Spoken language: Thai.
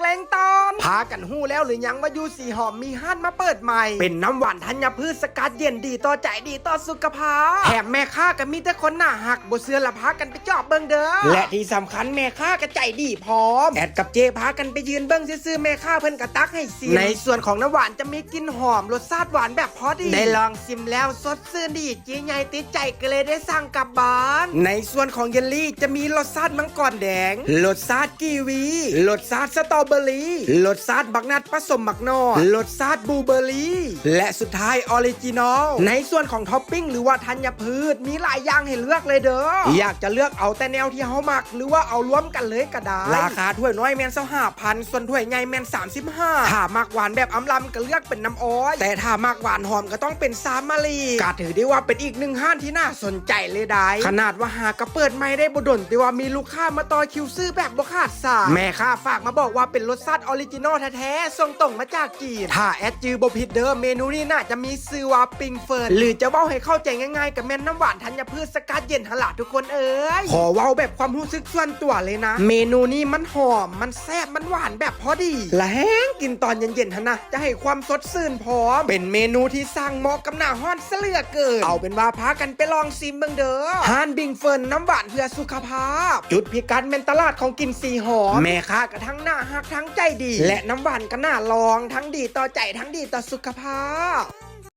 กแรงตอนพากันหู้แล้วหรือยังว่ายูสีหอมมีห้านมาเปิดใหม่ เป็นน้ำหวานธัญพืชสกัดเย็นดีต่อใจดีต่อสุขภาพ แถมแม่ค้า ก็มีแต่คนหน้าหักบเสื้อละพากันไปจอบเบิ่งเด้อและที่สำคัญแม่ค้าก็ใจดีพร้อม แอดกับเจพากันไปยืนเบิ่งซื่อๆแม่ค้าเพิ่นกระตักให้ซิมในส่วนของน้ำหวานจะมีกลิ่นหอมรสชาติหวานแบบพอดี ได้ลองซิมแล้วสดชื่นดีเจีใหญ่ติดใจก็เลยได้สั่งกลับบ้านในส่วนของเยลลี่จะมีรสชาติมังกรแดงรสชาติกีวีรสชาติสตรอเบอรี่รสชาติบักนัดผสมบักนอดรสชาติบลูเบอร์รี่และสุดท้ายออริจินอลในส่วนของท็อปปิ้งหรือว่าธัญพืชมีหลายอย่างให้เลือกเลยเด้อ อยากจะเลือกเอาแต่แนวที่เฮามัก หรือว่าเอารวมกันเลยก็ได้ ราคาถ้วยน้อยแมนเซาห้าพันส่วนถ้วยใหญ่แมน35ถ้ามักหวานแบบอำลำก็เลือกเป็นน้ำอ้อย แต่ถ้ามักหวานหอมก็ต้องเป็นซามมารีก็ถือได้ว่าเป็นอีกหนึ่งห้านที่น่าสนใจเลยได้ ขนาดว่าหากระเปิดไม่ได้บดนแต่ว่ามีลูกค้ามาต่อคิวซื้อแบบบ่ขาดสายแม่ค้าฝากมาบอกว่าเป็นรสชาติออริจินอลแท้ๆส่งตรงมาจากจีนถ้าแอดจือบผิดเดิมเมนูนี้น่าจะมีซื้อว่าปิงเฟิร์นหรือจะเว้าให้เข้าใจง่ายๆกับแม่นน้ำหวานธัญพืชสกัดเย็นหนลาทุกคนเอ้ยขอเว้าแบบความรู้สึกส่วนตัวเลยนะ เมนูนี้มันหอมมันแซ่บมันหวานแบบพอดี และแห้งกินตอนเย็นๆฮะนะ จะให้ความสดชื่นพร้อม เป็นเมนูที่สร้างเหมาะกับหน้าฮ้อนเสยเหลือเกินเอาเป็นว่าพากันไปลองซิมเบิงเด้อฮานบิงเฟิร์นน้ำหวานเพื่อสุขภาพ จุดพิกัดเมนตลาดของกินสีหอมแม่ค้าก็ทั้งหน้าหักทั้งใจดี และน้ำหวานก็น่าลองทั้งดีต่อใจทั้งดีต่อสุขภาพ